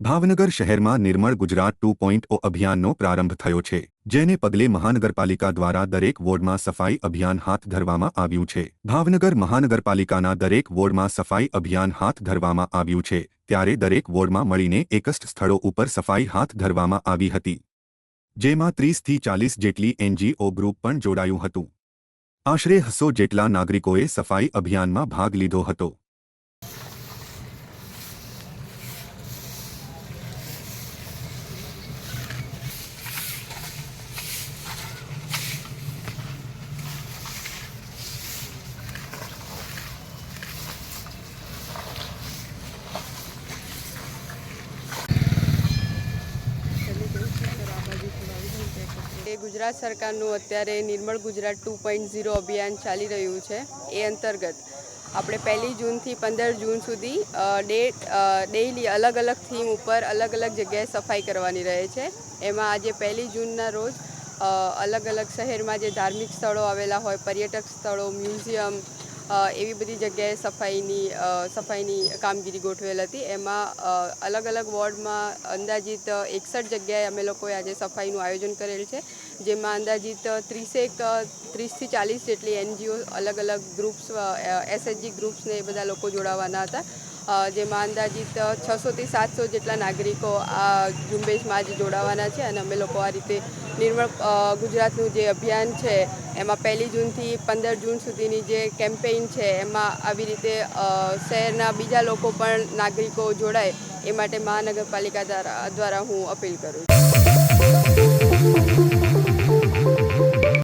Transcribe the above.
ભાવનગર શહેરમાં Nirmal Gujarat two point O અભિયાનનો પ્રારંભ થયો છે, જેને પગલે મહાનગરપાલિકા દ્વારા દરેક વોર્ડમાં સફાઈ અભિયાન હાથ ધરવામાં આવ્યું છે. ભાવનગર મહાનગરપાલિકાના દરેક વોર્ડમાં સફાઈ અભિયાન હાથ ધરવામાં આવ્યું છે, ત્યારે દરેક વોર્ડમાં મળીને એકસ્ટ સ્થળો ઉપર સફાઈ હાથ ધરવામાં આવી હતી. જેમાં ત્રીસથી ચાલીસ જેટલી એનજીઓ ગ્રુપ પણ જોડાયું હતું. આશરે હસો જેટલા નાગરિકોએ સફાઈ અભિયાનમાં ભાગ લીધો હતો. એ ગુજરાત સરકારનું અત્યારે Nirmal Gujarat two point zero અભિયાન ચાલી રહ્યું છે. એ અંતર્ગત આપણે પહેલી જૂનથી પંદર જૂન સુધી ડે ડેઇલી અલગ અલગ થીમ ઉપર અલગ અલગ જગ્યાએ સફાઈ કરવાની રહે છે. એમાં આજે પહેલી જૂનના રોજ અલગ અલગ શહેરમાં જે ધાર્મિક સ્થળો આવેલા હોય, પર્યટક સ્થળો, મ્યુઝિયમ એવી બધી જગ્યાએ સફાઈની સફાઈની કામગીરી ગોઠવેલ હતી. એમાં અલગ અલગ વોર્ડમાં અંદાજિત એકસઠ જગ્યાએ અમે લોકોએ આજે સફાઈનું આયોજન કરેલ છે. જેમાં અંદાજિત ત્રીસેક, ત્રીસથી ચાલીસ જેટલી એનજીઓ અલગ અલગ ગ્રુપ્સ એસએચજી ગ્રુપ્સને એ બધા લોકો જોડાવાના હતા. જેમાં અંદાજિત છસોથી સાતસો જેટલા નાગરિકો આ ઝુંબેશમાં આજે જોડાવાના છે અને અમે લોકો આ રીતે નિર્મળ ગુજરાતનું જે અભિયાન છે, એમાં પહેલી જૂનથી પંદર જૂન સુધીની જે કેમ્પેઇન છે, એમાં આવી રીતે શહેરના બીજા લોકો પણ નાગરિકો જોડાય, એ માટે મહાનગરપાલિકા દ્વારા હું અપીલ કરું છું.